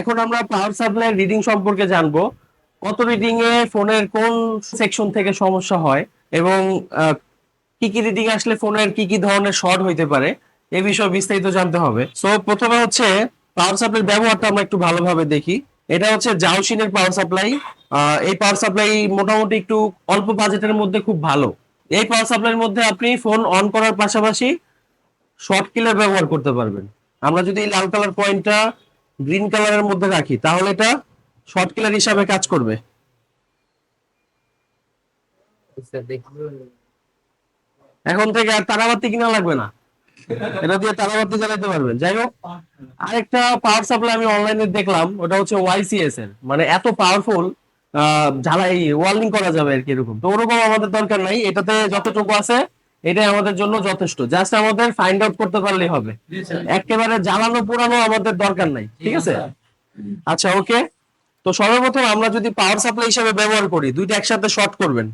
এখন আমরা পাওয়ার supply reading সম্পর্কে জানব। কত রিডিং এ ফোনের কোন সেকশন থেকে সমস্যা হয় এবং কি কি রিডিং আসলে ফোনের কি কি ধরনের শর্ট হইতে পারে, এ বিষয়ে বিস্তারিত জানতে হবে। সো প্রথমে হচ্ছে পাওয়ার সাপ্লাই ব্যবহারটা আমরা একটু ভালোভাবে দেখি। এটা হচ্ছে জাউসিনের পাওয়ার সাপ্লাই এই পাওয়ার সাপ্লাই মোটামুটি একটু অল্প বাজেটের মধ্যে খুব ভালো। এই পাওয়ার সাপ্লাইয়ের মধ্যে আপনি ফোন অন করার পাশাপাশি শর্ট কিলার ব্যবহার করতে পারবেন। আমরা যদি লাল কালার পয়েন্টটা গ্রিন কালারের মধ্যে রাখি তাহলে এটা শর্ট কিলার হিসাবে কাজ করবে। এখন থেকে আর তারাবাতি কিনা লাগবে না। এটা দিয়ে তারাবাতি জ্বালাতে পারবেন। যাই হোক আরেকটা পাওয়ার সাপ্লাই আমি অনলাইনে দেখলাম ওটা হচ্ছে ওয়াইসিএস এর। মানে এত পাওয়ারফুল জ্বালাই ওয়ার্লিং করা যাবে আর কি এরকম। তো ওরকম আমাদের দরকার নাই এটাতে যতটুকু আছে এটাই আমাদের জন্য যথেষ্ট। জাস্ট আমাদের ফাইন্ড আউট করতে পারলেই হবে। একেবারে জ্বালানো পোড়ানো আমাদের দরকার নাই ঠিক আছে? আচ্ছা ওকে তো সর্বপ্রথম আমরা যদি পাওয়ার সাপ্লাই হিসেবে ব্যবহার করি দুইটা একসাথে শর্ট করবেন।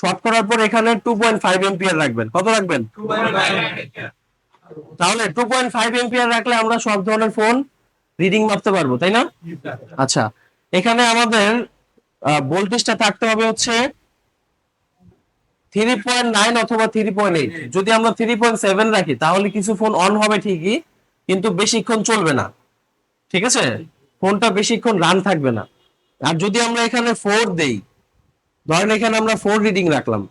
শর্ট করার পর এখানে টু পয়েন্ট ফাইভ এম্পিয়ার রাখবেন। কত রাখবেন? তাহলে টু পয়েন্ট ফাইভ এম্পিয়ার রাখলে আমরা সব ধরনের ফোন রিডিং মাপতে পারব তাই না? আচ্ছা এখানে আমাদের ভোল্টেজটা থাকতে হবে হচ্ছে থ্রি পয়েন্ট নাইন অথবা থ্রি পয়েন্ট এইট যদি আমরা থ্রি পয়েন্ট সেভেন রাখি, তাহলে কিছু ফোন অন হবে ঠিকই, কিন্তু বেশিক্ষণ চলবে না। ঠিক আছে? ফোনটা বেশিক্ষণ রান থাকবে না। আর যদি আমরা এখানে ফোর দেই, ধরেন এখানে আমরা ফোর রিডিং রাখলাম।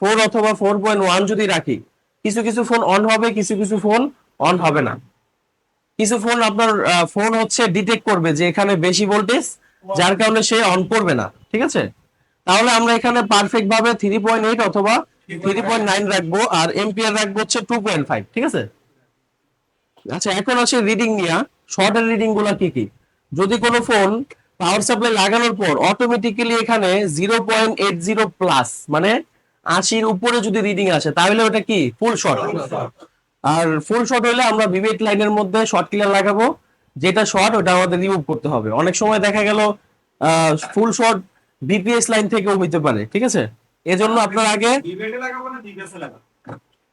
ফোর অথবা ফোর পয়েন্ট ওয়ান যদি রাখি, কিছু কিছু ফোন অন হবে, কিছু কিছু ফোন অন হবে না। কিছু ফোন আপনার ফোন হচ্ছে ডিটেক্ট করবে যে এখানে বেশি ভোল্টেজ যার কারণে সে অন করবে না। ঠিক আছে? তাহলে আমরা এখানে পারফেক্ট ভাবে থ্রি পয়েন্ট এইট অথবা থ্রি পয়েন্ট নাইন রাখব আর এম্পিয়ার রাখব হচ্ছে টু পয়েন্ট ফাইভ ঠিক আছে? আচ্ছা এখন আসে রিডিং নিয়ে। শর্টের রিডিংগুলা কি কি? যদি কোনো ফোন পাওয়ার সাপ্লাই লাগানোর পর অটোমেটিক্যালি এখানে zero point eight zero plus মানে আশির উপরে যদি রিডিং আসে, তাহলে ওটা কি? ফুল শর্ট আর ফুল শর্ট হলে আমরা ভিভেট লাইনের মধ্যে শর্ট ক্লিয়ার লাগাবো। যেটা শর্ট ওটা আমাদের রিমুভ করতে হবে। অনেক সময় দেখা গেল ফুল শর্ট বিপিএস লাইন থেকেও হইতে পারে ঠিক আছে? এজন্য আপনার আগে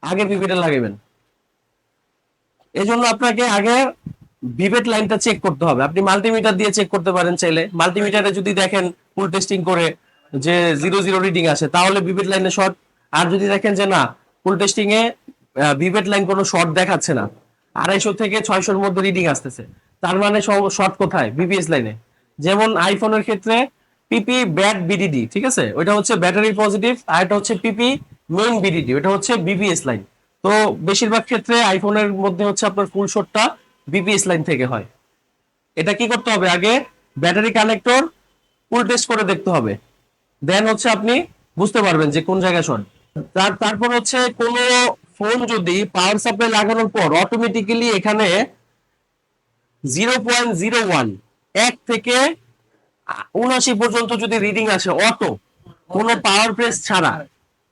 আগে ভিভেটে লাগাবেন। এজন্য আপনাকে আগে ভিভেট লাইনটা চেক করতে হবে। আপনি মাল্টিমিটার দিয়ে চেক করতে পারেন চাইলে। মাল্টিমিটারে যদি দেখেন ফুল টেস্টিং করে যে জিরো জিরো রিডিং আসে তাহলে ভিভেট লাইনে শর্ট আর যদি দেখেন যে না ফুল টেস্টিং এ ভিভেট লাইন কোনো শর্ট দেখাচ্ছে না। আড়াইশো থেকে ছয়শোর মধ্যে রিডিং আসতেছে। তার মানে শর্ট কোথায়? বিপিএস লাইনে যেমন আইফোনের ক্ষেত্রে পিপি ব্যাট বিডিডি ঠিক আছে? ওইটা হচ্ছে ব্যাটারি পজিটিভ আর এটা হচ্ছে পিপি মেইন বিডিডি ওটা হচ্ছে বিপিএস লাইন তো বেশিরভাগ ক্ষেত্রে আইফোনের মধ্যে হচ্ছে আপনার ফুল শটটা বিপিএস লাইন থেকে হয়। এটা কি করতে হবে আগে? ব্যাটারি কানেক্টর ফুল টেস্ট করে দেখতে হবে। দেন হচ্ছে আপনি বুঝতে পারবেন যে কোন জায়গায় শর্ট তার, তারপর হচ্ছে কোন ফোন যদি পাওয়ার সাপ্লাই লাগানোর পর অটোমেটিক্যালি এখানে জিরো পয়েন্ট জিরো ওয়ান এক থেকে উনাশি পর্যন্ত যদি রিডিং আসে অটো কোনো পাওয়ার প্রেস ছাড়া।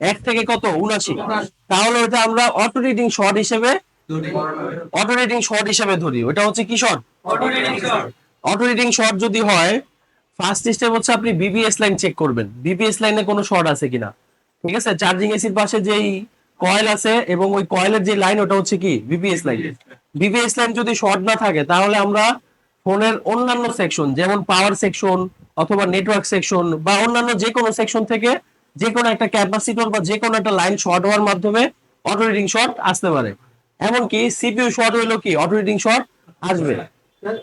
এক থেকে কত? উনাশি তাহলে ওটা আমরা অটো রিডিং শর্ট হিসেবে অটো রিডিং শর্ট হিসেবে ধরি। ওটা হচ্ছে কি শর্ট অটো রিডিং শর্ট যদি হয় ফার্স্ট স্টেপ হচ্ছে আপনি বিবিএস লাইন চেক করবেন। বিবিএস লাইনে কোনো শর্ট আছে কিনা? ঠিক আছে? চার্জিং এসির পাশে যেই কয়েল আছে এবং ওই কয়েলের যে লাইন ওটা হচ্ছে কি? বিবিএস লাইন বিবিএস লাইন যদি শর্ট না থাকে তাহলে আমরা ফোনের অন্যান্য সেকশন যেমন পাওয়ার সেকশন অথবা নেটওয়ার্ক সেকশন বা অন্যান্য যে কোনো সেকশন থেকে যে কোনো একটা ক্যাপাসিটর বা যে কোনো একটা লাইন শর্ট হওয়ার মাধ্যমে অটো রিডিং শর্ট আসতে পারে। এমনকি সিপিইউ শর্ট হইল কি অটো রিডিং শর্ট আসবে।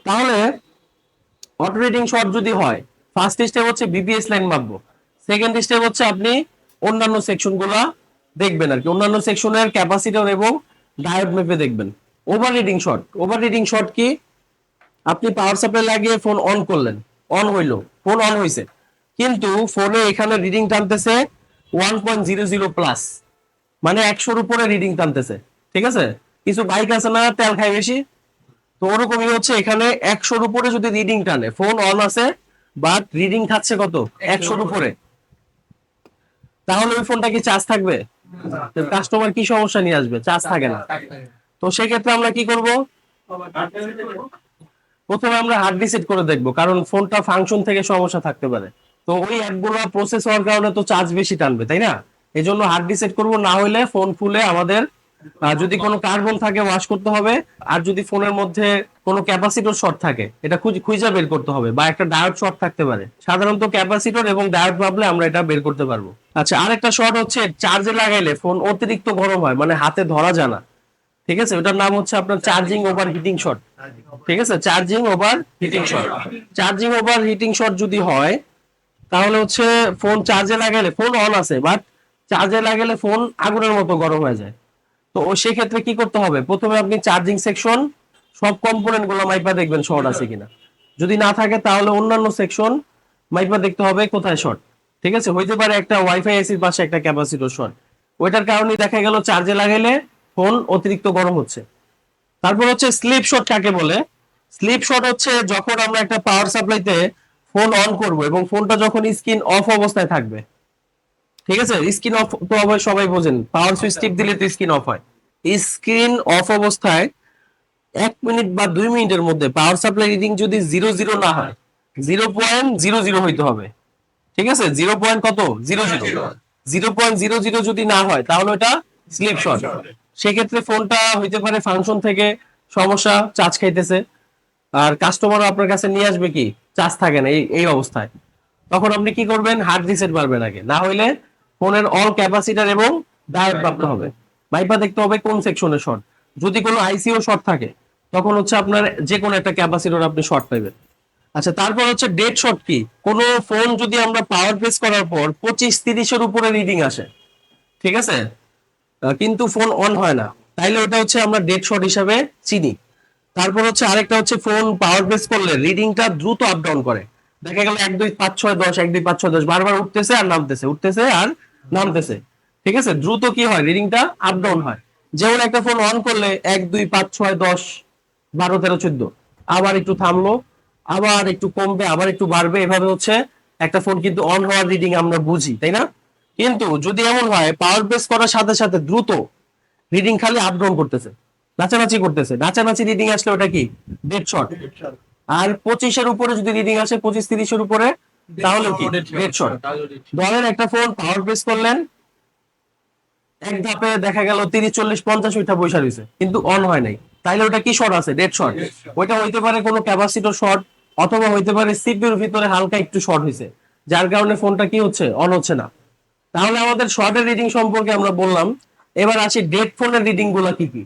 তাহলে অটো রিডিং শর্ট যদি হয় ফার্স্ট স্টেপ হচ্ছে বিপিএস লাইন মাপবো। সেকেন্ড স্টেপ হচ্ছে আপনি অন্যান্য সেকশনগুলা দেখবেন আর কি। অন্যান্য সেকশনের ক্যাপাসিটর এবং ডায়োড মেপে দেখবেন। Over reading short over reading short কি? আপনি পাওয়ার সাপ্লাই লাগিয়ে ফোন অন করলেন। অন হইল ফোন অন হইছে। কিন্তু ফোনে এখানে রিডিং টানতেছে one point zero zero plus মানে একশোর উপরে রিডিং টানতেছে। ঠিক আছে? কিছু বাইক আছে না, তেল খায় বেশি। তো ওরকমই হচ্ছে এখানে একশোর উপরে যদি রিডিং টানে ফোন অন আছে বাট রিডিং খাচ্ছে কত? একশোর উপরে। তাহলে ওই ফোনটা কি চার্জ থাকবে? কাস্টমার কি সমস্যা নিয়ে আসবে? চার্জ থাকে না। তো সেক্ষেত্রে আমরা কি করব? প্রথমে আমরা হার্ড রিসেট করে দেখব, কারণ ফোনটা ফাংশন থেকে সমস্যা থাকতে পারে। তো ওই অ্যাপগুলো প্রসেস হওয়ার কারণে তো চার্জ বেশি টানবে, তাই না? এই জন্য হার্ড রিসেট করব, না হলে ফোন ফুলে আমাদের যদি কোনো কার্বন থাকে ওয়াশ করতে হবে, আর যদি ফোনের মধ্যে কোনো ক্যাপাসিটর শর্ট থাকে, এটা খুঁজ বের করতে হবে, বা একটা ডায়োড শর্ট থাকতে পারে। সাধারণত ক্যাপাসিটর এবং ডায়োড ভাবলে আমরা এটা বের করতে পারব। আচ্ছা আরেকটা শর্ট হচ্ছে চার্জে লাগাইলে ফোন অতিরিক্ত গরম হয় মানে হাতে ধরা যায় না। ঠিক আছে? ওটার নাম হচ্ছে আপনার চার্জিং ওভার হিটিং শর্ট ঠিক আছে? Charging over heating short charging over heating short যদি হয়, তাহলে হচ্ছে ফোন চার্জে লাগালে ফোন অন আছে বাট চার্জে লাগালে ফোন আগুনের মতো গরম হয়ে যায়। তো সেক্ষেত্রে কি করতে হবে? প্রথমে আপনি চার্জিং সেকশন সব কম্পোনেন্টগুলো মাইপা দেখবেন শর্ট আছে কিনা। যদি না থাকে, তাহলে অন্যান্য সেকশন মাইপা দেখতে হবে কোথায় শর্ট ঠিক আছে? হইতে পারে একটা ওয়াইফাই এসির পাশে একটা ক্যাপাসিটর শর্ট ওইটার কারণে দেখা গেল চার্জে লাগাইলে ফোন অতিরিক্ত গরম হচ্ছে। তারপর হচ্ছে স্লিপ শট কাকে বলে? স্লিপ শট হচ্ছে যখন আমরা একটা পাওয়ার সাপ্লাইতে ফোন অন করব এবং ফোনটা যখন স্ক্রিন অফ অবস্থায় থাকবে। ঠিক আছে? স্ক্রিন অফ তো অবশ্য সবাই বোঝেন পাওয়ার সুইচ টিপ দিলে তো স্ক্রিন অফ হয়। স্ক্রিন অফ অবস্থায় এক মিনিট বা দুই মিনিটের মধ্যে পাওয়ার সাপ্লাই রিডিং যদি জিরো জিরো না হয় জিরো পয়েন্ট জিরো জিরো হইতে হবে। ঠিক আছে? জিরো পয়েন্ট কত? Zero zero zero point zero zero যদি না হয় তাহলে ওটা স্লিপ শট সেক্ষেত্রে ফোনটা হইতে পারে ফাংশন থেকে সমস্যা চার্জ খাইতেছে। আর কাস্টমার আপনার কাছে নিয়ে আসবে কি? চার্জ থাকে না এই এই অবস্থায়। তখন আপনি কি করবেন? হার্ড রিসেট মারবেন আগে। না হইলে ফোনের অল ক্যাপাসিটার এবং ডায়োড প্রাপ্ত হবে। বাইপা দেখতে হবে কোন সেকশনে শর্ট যদি কোনো আইসিও শর্ট থাকে তখন হচ্ছে আপনার যে কোনো একটা ক্যাপাসিটর আপনি শর্ট পাইবেন। আচ্ছা তারপর হচ্ছে ডেড শর্ট কি? কোন ফোন যদি আমরা পাওয়ার প্রেস করার পর পঁচিশ তিরিশের উপরে রিডিং আসে। ঠিক আছে? কিন্তু ফোন অন হয় না। তাইলে ওটা হচ্ছে আমরা ডেড শট হিসাবে চিনি। তারপর হচ্ছে আরেকটা হচ্ছে ফোন পাওয়ার প্রেস করলে রিডিংটা দ্রুত আপ ডাউন করে। দেখা গেল এক, দুই, পাঁচ, ছয়, দশ, এক, দুই, পাঁচ, ছয়, দশ, বারবার উঠতেছে আর নামতেছে। উঠতেছে আর নামতেছে। ঠিক আছে? দ্রুত কি হয়? রিডিংটা আপ ডাউন হয়। যেমন একটা ফোন অন করলে এক, দুই, পাঁচ, ছয়, দশ, বারো, তেরো, চোদ্দ। আবার একটু থামলো, আবার একটু কমবে, আবার একটু বাড়বে। এভাবে হচ্ছে একটা ফোন কিন্তু অন হওয়ার রিডিং আমরা বুঝি, তাই না? কিন্তু যদি এমন হয় পাওয়ার প্রেস করার সাথে সাথে দ্রুত রিডিং খালি আপ ডাউন করতেছে নাচানাচি করতেছে। নাচানাচি রিডিং আসলে ওটা কি? ডেড শট আর পঁচিশের উপরে যদি রিডিং আসে পঁচিশ তিরিশের উপরে তাহলে কি? ডেড শট ধরেন একটা ফোন পাওয়ার প্রেস করলেন এক ধাপে দেখা গেল তিরিশ চল্লিশ পঞ্চাশ ওইটা বৈশা রয়েছে কিন্তু অন হয় নাই। তাইলে ওটা কি শর্ট আছে? ডেড শর্ট ওইটা হইতে পারে কোনো ক্যাপাসিটর শর্ট অথবা হইতে পারে সিপিউর ভিতরে হালকা একটু শর্ট হয়েছে যার কারণে ফোনটা কি হচ্ছে? অন হচ্ছে না। তাহলে আমাদের শর্টের রিডিং সম্পর্কে আমরা বললাম। এবার আসি ডেড ফোনের রিডিংগুলো কি কি?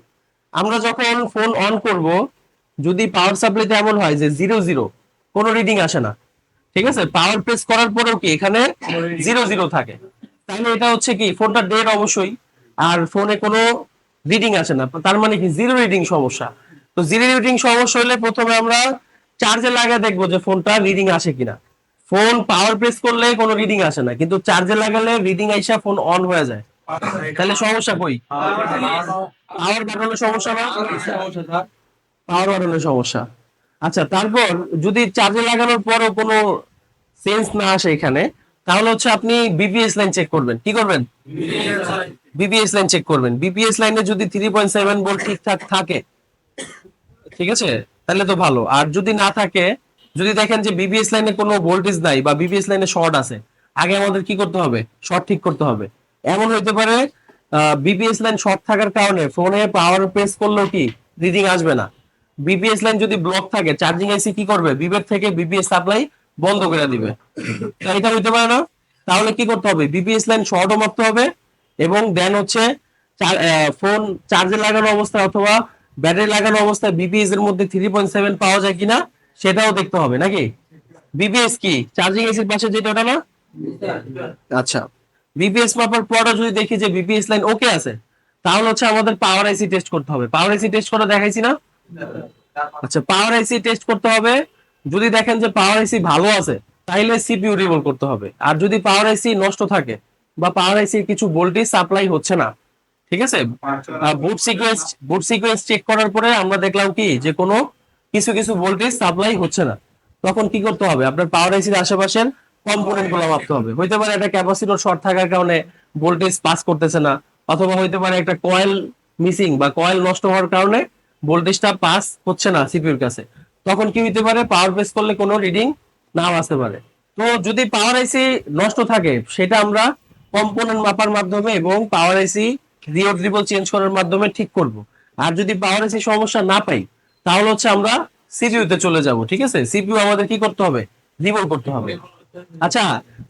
আমরা যখন ফোন অন করব যদি পাওয়ার সাপ্লাইতে এমন হয় যে জিরো জিরো কোনো রিডিং আসে না। ঠিক আছে? পাওয়ার প্রেস করার পরেও কি এখানে জিরো জিরো থাকে? তাহলে এটা হচ্ছে কি ফোনটা ডেড অবশ্যই আর ফোনে কোনো রিডিং আসে না। তার মানে কি জিরো রিডিং সমস্যা। তো জিরো রিডিং সমস্যা হলে প্রথমে আমরা চার্জে লাগিয়ে দেখব যে ফোনটা রিডিং আসে কিনা। ফোন পাওয়ার প্রেস করলে কোনো রিডিং আসে না। কিন্তু চার্জে লাগালে রিডিং আইসা ফোন অন হয়ে যায়। তাহলে সমস্যা কই? পাওয়ার বাড়ানোর সমস্যা না পাওয়ার বাড়ানোর সমস্যা। আচ্ছা তারপর যদি চার্জে লাগানোর পরও কোনো সেন্স না আসে এখানে, তাহলে হচ্ছে আপনি বিপিএস লাইন চেক করবেন। কি করবেন? বিপিএস লাইন চেক করবেন। বিপিএস লাইনে যদি থ্রি পয়েন্ট সেভেন ভোল্ট ঠিকঠাক থাকে, ঠিক আছে? তাহলে তো ভালো। আর যদি না থাকে যদি দেখেন যে বিবিএস লাইনে কোনো ভোল্টেজ নাই বা বিবিএস লাইনে শর্ট আছে, আগে আমাদের কি করতে হবে? শর্ট ঠিক করতে হবে। এমন হইতে পারে বিবিএস লাইন শর্ট থাকার কারণে ফোনে পাওয়ার প্রেস করলেও কি রিডিং আসবে না। বিপিএস লাইন যদি ব্লক থাকে চার্জিং আইসি কি করবে? বিবেক থেকে বিপিএস সাপ্লাই বন্ধ করে দিবে। এটা হইতে পারে না। তাহলে কি করতে হবে? বিপিএস লাইন শর্টও মারতে হবে এবং দেন হচ্ছে ফোন চার্জে লাগানো অবস্থায় অথবা ব্যাটারি লাগানো অবস্থায় বিপিএস এর মধ্যে থ্রি পয়েন্ট সেভেন পাওয়া যায় কিনা সেটাও দেখতে হবে, নাকি? বিপিএস কি? চার্জিং এসির পাশে যেটা, ওটা না? আচ্ছা। বিপিএস মাপার পরও যদি দেখি যে বিপিএস লাইন ওকে আছে, তাহলে হচ্ছে আমাদের পাওয়ার আইসি টেস্ট করতে হবে। পাওয়ার আইসি টেস্ট করে দেখাইছি না? আচ্ছা পাওয়ার আইসি টেস্ট করতে হবে। যদি দেখেন যে পাওয়ার আইসি ভালো আছে তাহলে সিপিইউ রিমুভ করতে হবে। আর যদি পাওয়ার আইসি নষ্ট থাকে, বা পাওয়ার আইসির কিছু ভোল্টেজ সাপ্লাই হচ্ছে না, ঠিক আছে? Boot sequence boot sequence check করার পরে আমরা দেখলাম কি? যে কোনো কিছু কিছু ভোল্টেজ সাপ্লাই হচ্ছে না। তখন কি করতে হবে? আপনার পাওয়ার আইসির আশেপাশের কম্পোনেন্টগুলো মাপতে হবে। হইতে পারে একটা ক্যাপাসিটর শর্ট থাকার কারণে ভোল্টেজ পাস করতেছে না, অথবা হইতে পারে একটা কয়েল মিসিং বা কয়েল নষ্ট হওয়ার কারণে ভোল্টেজটা পাস হচ্ছে না সিপিউর কাছে। তখন কি হইতে পারে? পাওয়ার প্রেস করলে কোনো রিডিং নাও আসতে পারে। তো যদি পাওয়ার আইসি নষ্ট থাকে, সেটা আমরা কম্পোনেন্ট মাপার মাধ্যমে এবং পাওয়ার আইসি রিও চেঞ্জ করার মাধ্যমে ঠিক করব। আর যদি পাওয়ার আইসি সমস্যা না পাই তাহলে হচ্ছে আমরা সিপিইউ তে চলে যাব ঠিক আছে? সিপিইউ আমাদের কি করতে হবে? রিভল করতে হবে। আচ্ছা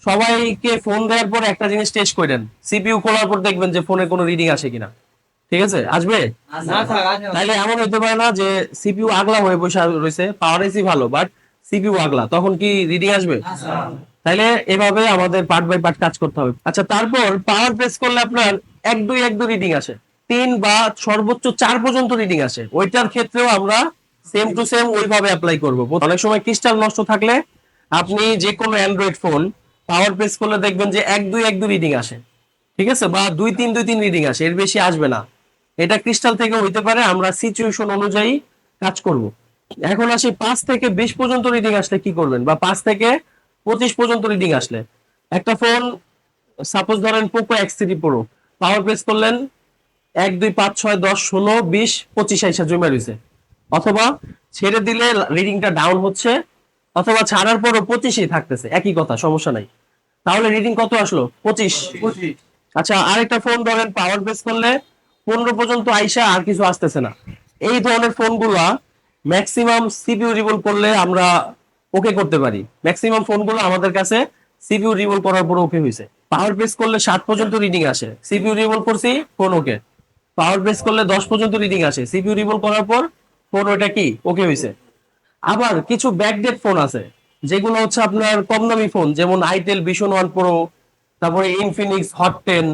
সবাইকে ফোন দেওয়ার পর একটা জিনিস টেস্ট করেন সিপিইউ খোলার পর দেখবেন যে ফোনে কোনো রিডিং আসে কিনা। ঠিক আছে? আসবে? তাহলে এমন হতে পারে না যে সিপিইউ আগলা হয়ে বসে রয়েছে পাওয়ার এসি ভালো বাট সিপিইউ আগলা তখন কি রিডিং আসবে? তাহলে এভাবে আমাদের পার্ট বাই পার্ট কাজ করতে হবে। আচ্ছা তারপর পাওয়ার প্রেস করলে আপনার এক দুই এক দুই রিডিং আসে। তিন বা সর্বোচ্চ চার পর্যন্ত রিডিং আসে ওইটার ক্ষেত্রেও আমরা সেম টু সেম ওইভাবে অ্যাপ্লাই করব। অনেক সময় ক্রিস্টাল নষ্ট থাকলে আপনি যে কোনো অ্যান্ড্রয়েড ফোন পাওয়ার প্রেস করলে দেখবেন যে এক দুই এক দুই রিডিং আসে। ঠিক আছে? বা দুই তিন দুই তিন রিডিং আসে, এর বেশি আসবে না। এটা ক্রিস্টাল থেকে হইতে পারে, আমরা সিচুয়েশন অনুযায়ী কাজ করব। এখন আসি পাঁচ থেকে বিশ পর্যন্ত রিডিং আসলে কি করবেন? বা পাঁচ থেকে পঁচিশ পর্যন্ত রিডিং আসলে। একটা ফোন সাপোজ ধরেন Poco X three pro power press করলেন এক দুই পাঁচ ছয় দশ ষোলো বিশ পঁচিশ আইসা জমে রয়েছে অথবা ছেড়ে দিলে রিডিংটা ডাউন হচ্ছে অথবা ছাড়ার পরও পঁচিশই থাকতেছে একই কথা সমস্যা নাই। তাহলে রিডিং কত আসলো? পঁচিশ। আচ্ছা আরেকটা ফোন ধরেন পাওয়ার বেস করলে পনেরো পর্যন্ত আইসা আর কিছু আসতেছে না। এই ধরনের ফোনগুলা ম্যাক্সিমাম সিপিউ রিভল করলে আমরা ওকে করতে পারি। ম্যাক্সিমাম ফোনগুলো আমাদের কাছে সিপিউ রিভল করার পর ওকে হয়েছে পাওয়ার প্রেস করলে সাত পর্যন্ত রিডিং আসে। সিপিউ রিভল করছি ফোন ওকে পাওয়ার প্রেস করলে দশ পর্যন্ত রিডিং আসে। সিপিইউ রিভল করার পর ফোন ওটা কি? ওকে হয়েছে আবার কিছু ব্যাকডেট ফোন আছে, যেগুলো হচ্ছে আপনার কম দামি ফোন যেমন আইটেল ভিশন ওয়ান প্রো তারপরে ইনফিনিক্স হট টেন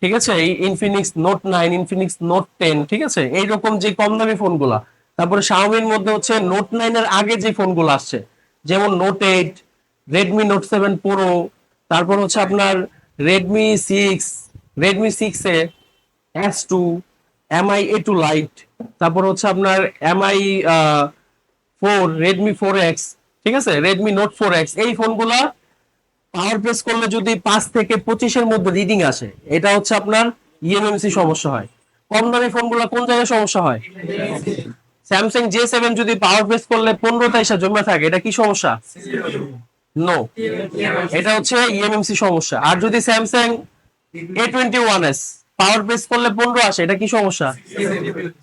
ঠিক আছে? এই Infinix note nine Infinix note ten ঠিক আছে? এইরকম যে কম দামি ফোনগুলা তারপরে শাওমির মধ্যে হচ্ছে নোট নাইন এর আগে যে ফোনগুলো আসছে, যেমন note eight Redmi note seven pro তারপর হচ্ছে আপনার Redmi six Redmi six A S two MI A two lite তারপর হচ্ছে আপনার MI four Redmi four X ঠিক আছে? রেডমি নোট ফোর এক্স এই ফোনগুলা পাওয়ার প্রেস করলে যদি পাঁচ থেকে পঁচিশের মধ্যে রিডিং আসে, এটা হচ্ছে আপনার E ইএমএমসি সমস্যা হয়। কম দামি ফোনগুলো কোন জায়গায় সমস্যা হয়? স্যামসাং জে সেভেন যদি পাওয়ার প্রেস করলে পনেরো তাইসা জমে থাকে, এটা কি সমস্যা? নো এটা হচ্ছে ইএমএমসি সমস্যা। আর যদি Samsung A twenty one S power press করলে পনেরো আসে এটা কি সমস্যা?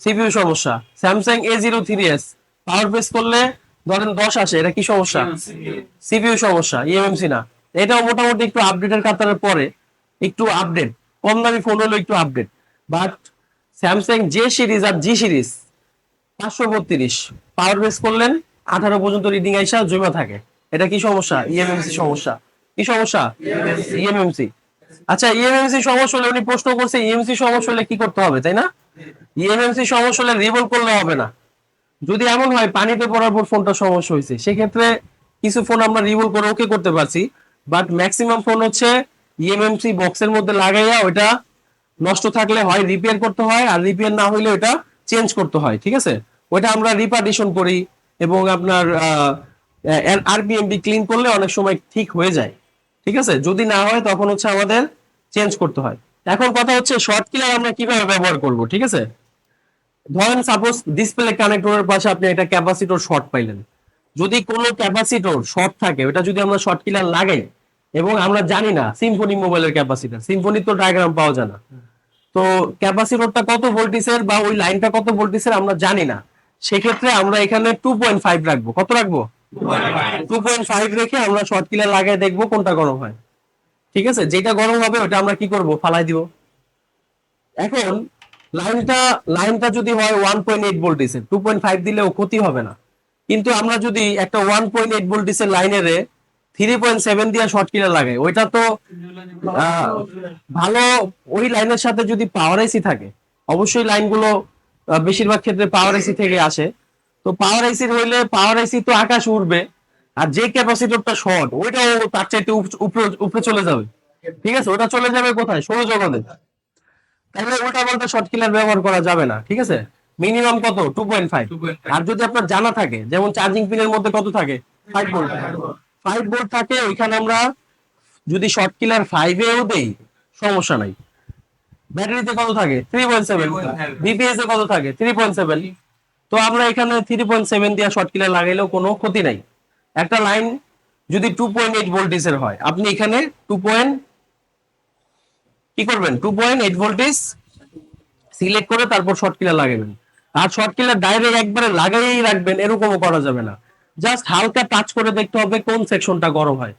সিপিইউ সমস্যা। Samsung A zero three S power press করলে ধরেন দশ আসে এটা কি সমস্যা? সিপিইউ সমস্যা ইএমএমসি না। এটাও মোটামুটি একটু আপডেটের কাতারের পরে একটু আপডেট কম দামি ফোন হলো একটু update but Samsung J series R G series পাঁচশো বত্রিশ। পাওয়ার বেস করলেন আঠারো পর্যন্ত রিডিং আইসা জমা থাকে। এটা কি সমস্যা? ইএমএমসি সমস্যা। কি সমস্যা? ইএমএমসি আচ্ছা ইএমএমসি সমস্যা হলে উনি প্রশ্ন করছে ইএমসি সমস্যা হলে কি করতে হবে, তাই না? ইএমএমসি সমস্যা হলে রিভলভ করলে হবে না। যদি এমন হয়, পানিতে পড়ার পর ফোনটা সমস্যা হয়েছে। সেক্ষেত্রে কিছু ফোন আমরা রিভলভ করে ওকে করতে পারছি। বাট ম্যাক্সিমাম ফোন হচ্ছে ইএমএমসি বক্সের মধ্যে লাগাইয়া ওইটা নষ্ট থাকলে হয় রিপেয়ার করতে হয়, আর রিপেয়ার না হইলে ওটা চেঞ্জ করতে হয়, ঠিক আছে? ওইটা আমরা রিপার্টিশন করি এবং আপনার আরপিএমবি ক্লিন করলে অনেক সময় ঠিক হয়ে যায়। ঠিক আছে? যদি না হয়, তখন হচ্ছে আমাদের চেঞ্জ করতে হয়। এখন কথা হচ্ছে শর্ট কিলার আমরা কীভাবে ব্যবহার করব, ঠিক আছে? ধরেন সাপোজ ডিসপ্লে কানেক্টরের পাশে আপনি একটা ক্যাপাসিটর শর্ট পাইলেন। যদি কোনো ক্যাপাসিটর শর্ট থাকে, ওটা যদি আমরা শর্ট কিলার লাগাই, এবং আমরা জানি না সিম্ফনি মোবাইলের ক্যাপাসিটর সিম্ফনি তো ডায়াগ্রাম পাওয়া যায় না। তো ক্যাপাসিটরটা কত ভোল্টেজের বা ওই লাইনটা কত ভোল্টেজের আমরা জানি না। সেক্ষেত্রে আমরা এখানে টু পয়েন্ট ফাইভ রাখব। কত রাখব? টু পয়েন্ট ফাইভ রেখে আমরা শর্ট কিলার লাগাই দেখব কোনটা গরম হয়। ঠিক আছে? যেটা গরম হবে, ওটা আমরা কি করব? ফালাই দিব। এখন, লাইনটা লাইনটা যদি হয় one point eight two point five ক্ষতি হবে না। কিন্তু আমরা যদি একটা ওয়ান পয়েন্ট এইট ভোল্টেজের লাইনের থ্রি পয়েন্ট সেভেন দিয়ে শর্ট কিলার লাগাই, ওইটা তো ভালো, ওই লাইনের সাথে যদি পাওয়ার এসি থাকে, অবশ্যই লাইনগুলো বেশিরভাগ ক্ষেত্রে পাওয়ার এসি থেকে আসে। তো পাওয়ার এসির হইলে পাওয়ার এসি তো আকাশ উঠবে আর যে ক্যাপাসিটরটা শর্ট ওইটাও তার চাইতে উপরে চলে যাবে। ঠিক আছে? ওটা চলে যাবে কোথায়? সৌরজগতে। তাহলে ওটা বলতে শর্ট কিলার ব্যবহার করা যাবে না ঠিক আছে? মিনিমাম কত? টু পয়েন্ট ফাইভ আর যদি আপনার জানা থাকে যেমন চার্জিং পিনের মধ্যে কত থাকে? ফাইভ ভোল্ট ফাইভ ভোল্ট থাকে ওইখানে আমরা যদি শর্ট কিলার ফাইভেও দেই সমস্যা নাই। ব্যাটারিতে কত থাকে? থ্রি পয়েন্ট সেভেন বিপিএস এ কত থাকে? থ্রি পয়েন্ট সেভেন তো আমরা এখানে থ্রি পয়েন্ট সেভেন দিয়ে শর্ট কিলার লাগাইলেও কোনো ক্ষতি নাই। একটা লাইন যদি টু পয়েন্ট এইট ভোল্টেজের হয়, আপনি এখানে টু পয়েন্ট কি করবেন? Two point eight voltage select করে তারপর শর্ট কিলার লাগাবেন। আর শর্ট কিলার ডাইরেক্ট একবারে লাগাইয়েই রাখবেন, এরকমও করা যাবে না। জাস্ট হালকা টাচ করে দেখতে হবে কোন সেকশনটা গরম হয়।